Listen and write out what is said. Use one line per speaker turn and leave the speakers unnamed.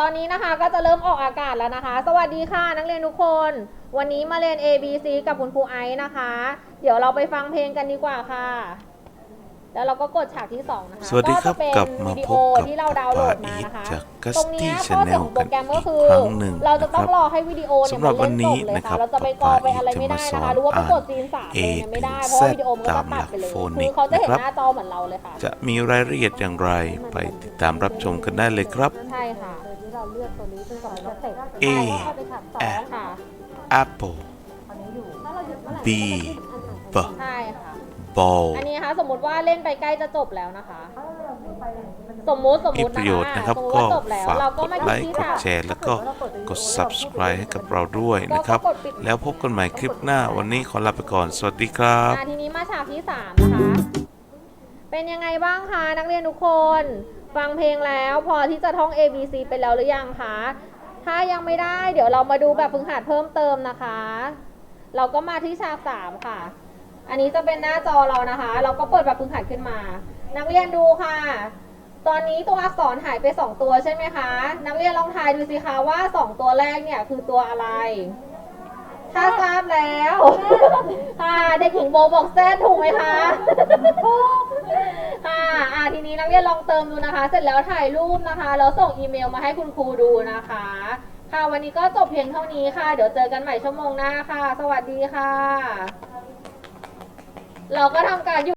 ตอนนี้นะคะก็จะเริ่มออกอากาศแล้วนะคะ สวัสดีค่ะนักเรียนทุกคน วันนี้มาเรียน A B C กับคุณครูไอซ์นะคะ เดี๋ยวเราไปฟังเพลงกันดีกว่าค่ะ แล้วเราก็กดฉากที่2นะคะ
สวัสดีครับ
ก็จะเป็น
กลับมา
วิดี
พ
โอบ
กับ
ที่เราดาวน์โหลด
ปา
มา
อีท
นะคะ
จาก
ตรงเนี้ย
Gusty
ข้อเสีย
Channel
ของโปรแกรมก็คือ
กันอีกครั้งหนึ่ง
เราจะต้อง
นะครับ
รอให้วิดีโอเนี่ย
สำหรับ
มั
วัน
เล่
นี้
จบเลย
นะครับ
เราจะไปกรอไปอะไรไม่ได้นะคะหรือว่าไปกดซีนสาม
A
เลยเนี่ยไม่ได้
ถึง
เพราะว่า
Z
วิดีโอมันก็จะตัดไปเลย
ตามหลัก
คือ
phonics
เขาจะเห็น
นะครับ
หน้าจอเหมือนเราเลยค่ะ
จะมีรายละเอียดอย่างไร ไปติดตามรับชมกันได้เลยครับ
ใช่ค่ะ
ที่ เราเลือกตัวนี้เป็นสองสเต็ป
A
เข้าไปขับสอง
F
ค่ะ
Apple
อันนี้อยู่ ถ้าเราหยุดเมื่อไหร่
B
ก็
B
ใช่ค่ะ
Ball
อันนี้นะคะสมมติว่าเล่นไปใกล้จะจบแล้วนะคะ สมมุติสม
มี
มุติ
ประโยชน์นะครับ
สมมุติ
ก็
ว่าจบแล้ว
ฝาก
เรา
ก
ก็
ด
มา
ไล
ที่
ค์กด
ฉาก
แชร์แล้วก็กด subscribe ให้กับเราด้วยนะครับ แล้วพบกันใหม่คลิปหน้าวันนี้ขอลาไปก่อน สวัสดีครับ
อะทีนี้มาฉากที่สามนะคะ เป็นยังไงบ้างคะนักเรียนทุกคนฟังเพลงแล้วพอที่จะท่อง A B C ไปแล้วหรือยังคะ ถ้ายังไม่ได้เดี๋ยวเรามาดูแบบฝึกหัดเพิ่มเติมนะคะ เราก็มาที่ฉากสามค่ะ อันนี้จะเป็นหน้าจอเรานะคะ เราก็เปิดแบบฝึกหัดขึ้นมา นักเรียนดูค่ะ ตอนนี้ตัวอักษรหายไป 2 ตัวใช่ไหมคะ นักเรียนลองทายดูสิคะว่า 2 ตัวแรกเนี่ยคือตัวอะไรถ้าทราบแล้ว ค่ะ เด็กหญิงโบบอกแซดถูกไหมคะค่ะอ่าทีนี้นักเรียนลองเติมดูนะคะ เสร็จแล้วถ่ายรูปนะคะแล้วส่งอีเมลมาให้คุณครูดูนะคะ ค่ะวันนี้ก็จบเพียงเท่านี้ค่ะ เดี๋ยวเจอกันใหม่ชั่วโมงหน้าค่ะ สวัสดีค่ะ เราก็ทำการอยู่